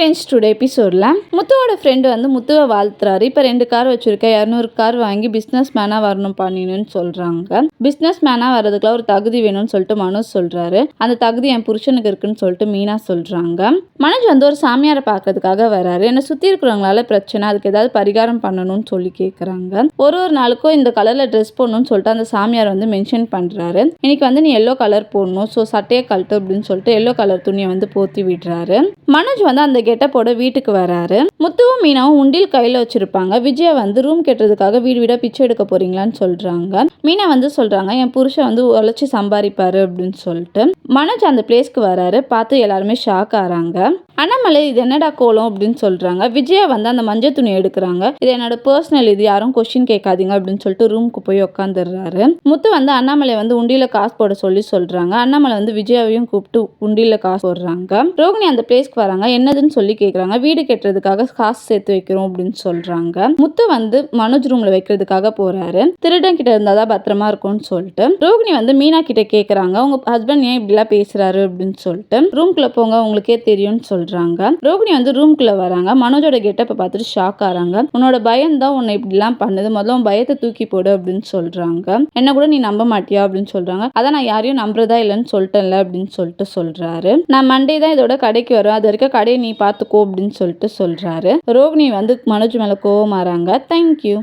Friends today எபிசோடில் முத்துவோட friend வந்து முத்துவை வாழ்த்துறாரு. இப்போ ரெண்டு கார் வச்சுருக்க இரநூறு கார் வாங்கி பிஸ்னஸ் மேனாக வரணும் பண்ணினுன்னு சொல்கிறாங்க பிஸ்னஸ் மேனாக வர்றதுக்குலாம் ஒரு தகுதி வேணும்னு சொல்லிட்டு மனோஜ் சொல்கிறாரு அந்த தகுதி என் புருஷனுக்கு இருக்குன்னு சொல்லிட்டு மீனா சொல்கிறாங்க மனோஜ் வந்து ஒரு சாமியாரை பார்க்கறதுக்காக வராரு. என்னை சுற்றி இருக்கிறவங்களால பிரச்சனை அதுக்கு ஏதாவது பரிகாரம் பண்ணணும்னு சொல்லி கேட்குறாங்க ஒரு ஒரு நாளுக்கும் இந்த கலரில் ட்ரெஸ் போடணும்னு சொல்லிட்டு அந்த சாமியார் வந்து மென்ஷன் பண்ணுறாரு இன்னைக்கு வந்து நீ எல்லோ கலர் போடணும் ஸோ சட்டையை கழட்டு அப்படின்னு சொல்லிட்டு எல்லோ கலர் துணியை வந்து போத்தி விடுறாரு. மனோஜ் வந்து அந்த கெட்டப்போட வீட்டுக்கு வராரு. முத்துவும் மீனாவும் உண்டில் கையில் வச்சிருப்பாங்க. விஜயா வந்து ரூம் கெட்டுறதுக்காக வீடு வீடாக பிச்சை எடுக்க போறீங்களான்னு சொல்றாங்க. மீனா வந்து சொல்றாங்க என் புருஷன் வந்து உழைச்சி சம்பாதிப்பாரு அப்படின்னு சொல்லிட்டு. மனோஜ் அந்த பிளேஸ்க்கு வராரு. பார்த்து எல்லாருமே ஷாக் ஆறாங்க. அண்ணாமலை இது என்னடா கோலம்? அப்படின்னு சொல்கிறாங்க விஜயா வந்து அந்த மஞ்சள் துணி எடுக்கிறாங்க. இது என்னோட பர்சனல் இது யாரும் கொஸ்டின் கேட்காதீங்க அப்படின்னு சொல்லிட்டு ரூமுக்கு போய் உட்காந்துடுறாரு முத்து வந்து அண்ணாமலை வந்து உண்டியில் காசு போட சொல்லி சொல்கிறாங்க அண்ணாமலை வந்து விஜயாவையும் கூப்பிட்டு உண்டியில் காசு போடுறாங்க. ரோகிணி அந்த பிளேஸ்க்கு வராங்க. என்னதுன்னு சொல்லி கேட்குறாங்க வீடு கட்டுறதுக்காக காசு சேர்த்து வைக்கிறோம் அப்படின்னு சொல்கிறாங்க முத்து வந்து மனோஜ் ரூமில் வைக்கிறதுக்காக போகிறாரு திருடன் கிட்ட இருந்தாதான் பத்திரமா இருக்கும்னு சொல்லிட்டு. ரோகிணி வந்து மீனா கிட்ட கேட்குறாங்க உங்கள் ஹஸ்பண்ட் ஏன் இப்படிலாம் பேசுகிறாரு அப்படின்னு சொல்லிட்டு. ரூம்குள்ளே போங்க உங்களுக்கே தெரியும்னு சொல்றாங்க ரோகிணி வந்து ரூம்குள்ள வராங்க. மனோஜோட கெட்டப்பை பார்த்துட்டு ஷாக் ஆறாங்க. உன்னோட பயம் தான் உன்னை இப்படிலாம் பண்ணுது. முதல்ல உன் பயத்தை தூக்கி போடு அப்படின்னு சொல்றாங்க. என்ன கூட நீ நம்ப மாட்டியா? அப்படின்னு சொல்றாங்க. அதான் நான் யாரையும் நம்புறதா இல்லைன்னு சொல்லிட்டேன்ல அப்படின்னு சொல்லிட்டு சொல்றாரு. நான் மண்டே தான் இதோட கடைக்கு வரும் அது வரைக்கும் கடையை நீ பார்த்துக்கோ அப்படின்னு சொல்லிட்டு சொல்றாரு. ரோகிணி வந்து மனோஜ் மேல கோவமாறாங்க தேங்க்யூ